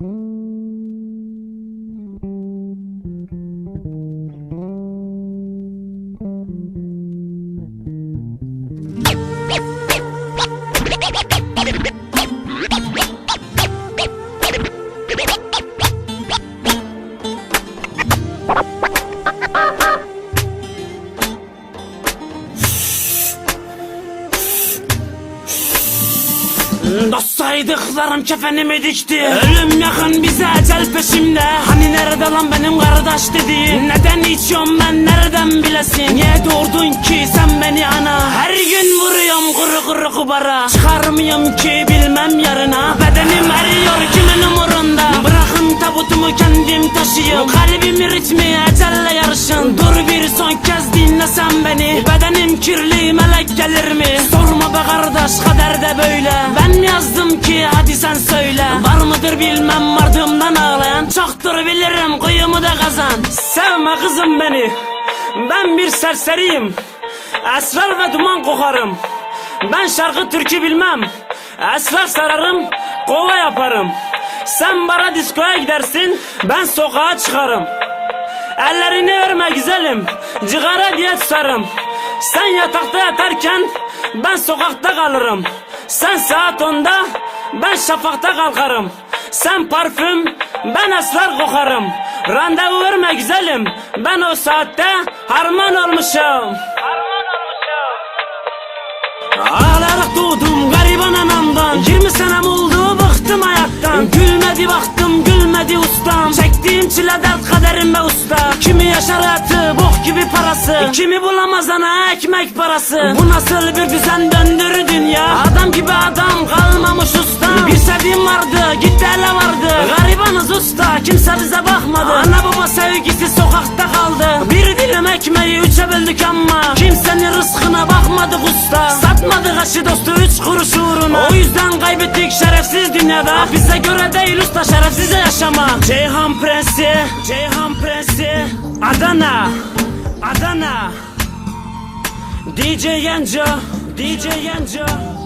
Mm-hmm. Dost saydıklarım kefenimi dikti. Ölüm yakın bize ecel peşimde. Hani nerede lan benim kardeş dediğin Neden içiyorum ben nereden bilesin? Niye doğurdun ki sen beni ana? Her gün vuruyorum kuru kuru kubara. Çıkarmıyorum ki bilmem yarına. Bedenim eriyor kimin umurunda? Bırakın tabutumu kendim taşıyayım Kalbimin ritmi ecelle yarışın. Dur bir son kez dinle sen beni. Bedenim kirli melek gelir mi kardeş kader de böyle. Ben yazdım ki hadi sen söyle. Var mıdır bilmem ardımdan ağlayan. Çoktur bilirim kuyumu da kazan. Sevme kızım beni Ben bir serseriyim. Esrar ve duman kokarım. Ben şarkı türkü bilmem. Esrar sararım Kova yaparım. Sen bara diskoya gidersin Ben sokağa çıkarım. Ellerini örme güzelim Cigara diye tutarım Sen yatakta yatarken Ben sokakta kalırım. Sen saat onda Ben şafakta kalkarım. Sen parfüm Ben esrar kokarım. Randevu verme güzelim. Ben o saatte harman olmuşum be usta. Kimi yaşar hayatı bok gibi parası. Kimi bulamaz ana ekmek parası. Bu nasıl bir düzen döndür dünya? Adam gibi adam kalmamış usta. Bir sevdiğim vardı gitti ele vardı. Garibanız usta kimse bize bakmadı. Ana baba sevgisi sokakta kaldı. Bir dilim ekmeği üçe böldük ama Kimsenin rızkına bakmadık usta. Satmadık aşı dostu üç kuruş uğruna. O yüzden kaybettik şerefsiz dünyada. Bize göre değil usta şerefsiz yaşama Prensi Ceyhan Prensi Adana. Adana DJ Genco DJ Genco